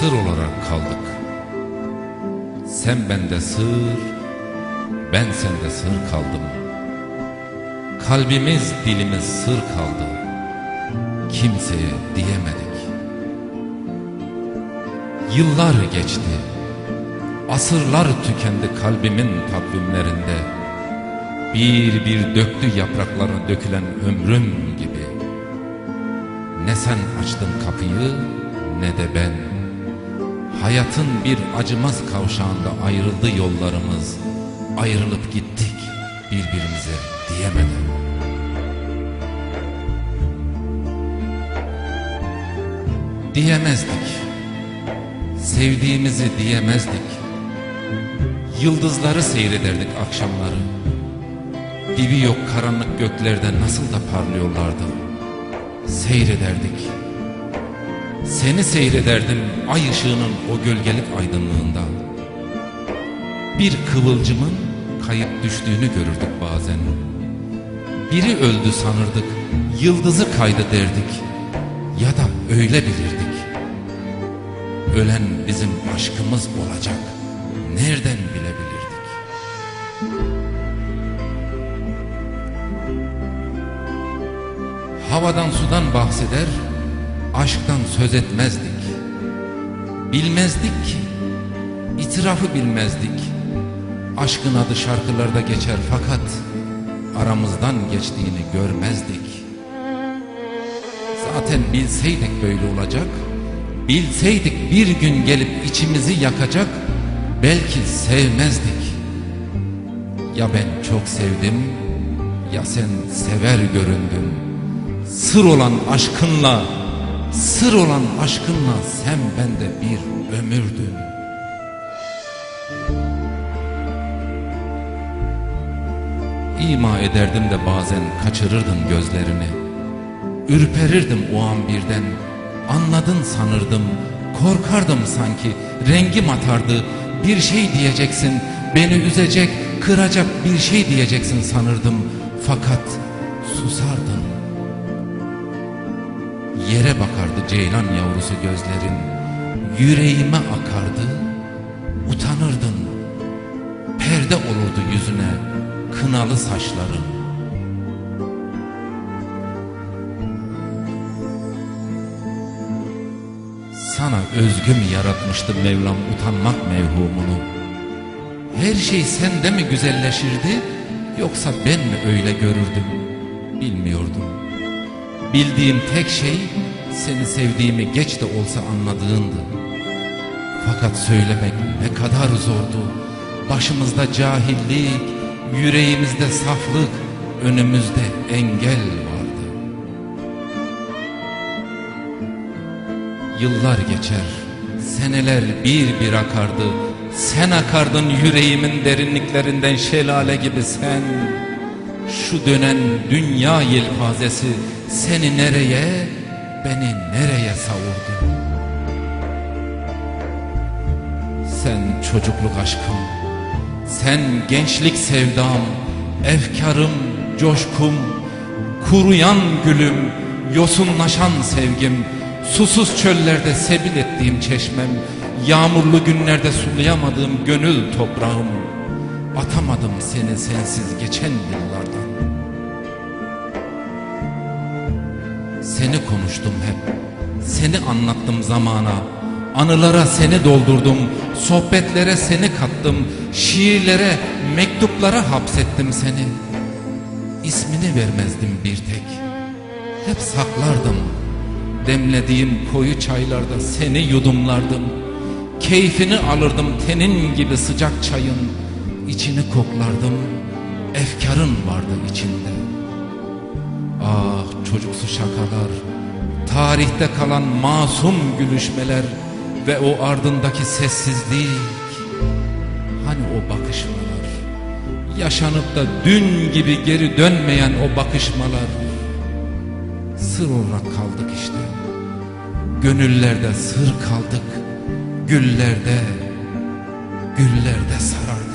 Sır olarak kaldık. Sen bende sır, ben sende sır kaldım. Kalbimiz dilimiz sır kaldı. Kimseye diyemedik. Yıllar geçti. Asırlar tükendi kalbimin takvimlerinde. Bir bir döktü yapraklarına dökülen ömrüm gibi. Ne sen açtın kapıyı ne de ben. Hayatın bir acımaz kavşağında ayrıldı yollarımız. Ayrılıp gittik birbirimize diyemeden. Diyemezdik. Sevdiğimizi diyemezdik. Yıldızları seyrederdik akşamları. Dibi yok karanlık göklerde nasıl da parlıyorlardı. Seyrederdik. Seni seyrederdim ay ışığının o gölgelik aydınlığında. Bir kıvılcımın kayıp düştüğünü görürdük bazen. Biri öldü sanırdık, yıldızı kaydı derdik. Ya da öyle bilirdik. Ölen bizim aşkımız olacak. Nereden bilebilirdik? Havadan sudan bahseder, aşktan söz etmezdik. Bilmezdik ki, itirafı bilmezdik. Aşkın adı şarkılarda geçer fakat aramızdan geçtiğini görmezdik. Zaten bilseydik böyle olacak, bilseydik bir gün gelip içimizi yakacak, belki sevmezdik. Ya ben çok sevdim, ya sen sever göründün. Sır olan aşkınla, sır olan aşkınla sen bende bir ömürdün. İma ederdim de bazen kaçırırdım gözlerini. Ürperirdim o an birden. Anladın sanırdım. Korkardım sanki. Rengim atardı. Bir şey diyeceksin. Beni üzecek, kıracak bir şey diyeceksin sanırdım. Fakat susardın. Yere bakardı ceylan yavrusu gözlerin. Yüreğime akardı. Utanırdın. Perde olurdu yüzüne kınalı saçların. Sana özgü mü yaratmıştı Mevlam utanmak mevhumunu? Her şey sende mi güzelleşirdi yoksa ben mi öyle görürdüm? Bilmiyordum. Bildiğim tek şey seni sevdiğimi geç de olsa anladığındı. Fakat söylemek ne kadar zordu. Başımızda cahillik, yüreğimizde saflık, önümüzde engel vardı. Yıllar geçer, seneler bir bir akardı. Sen akardın yüreğimin derinliklerinden şelale gibi sen. Şu dönen dünya yelpazesi seni nereye, beni nereye savurdu? Sen çocukluk aşkım, sen gençlik sevdam, efkarım, coşkum, kuruyan gülüm, yosunlaşan sevgim, susuz çöllerde sebil ettiğim çeşmem, yağmurlu günlerde sulayamadığım gönül toprağım, atamadım seni sensiz geçen yıllardan. Seni konuştum hep, seni anlattım zamana, anılara seni doldurdum, sohbetlere seni kattım, şiirlere, mektuplara hapsettim seni. İsmini vermezdim bir tek, hep saklardım. Demlediğim koyu çaylarda seni yudumlardım. Keyfini alırdım tenin gibi sıcak çayın, içini koklardım, efkarın vardı içinde. Çocuksu şakalar, tarihte kalan masum gülüşmeler ve o ardındaki sessizlik. Hani o bakışmalar, yaşanıp da dün gibi geri dönmeyen o bakışmalar. Sır olarak kaldık işte. Gönüllerde sır kaldık, güllerde, güllerde sarardık.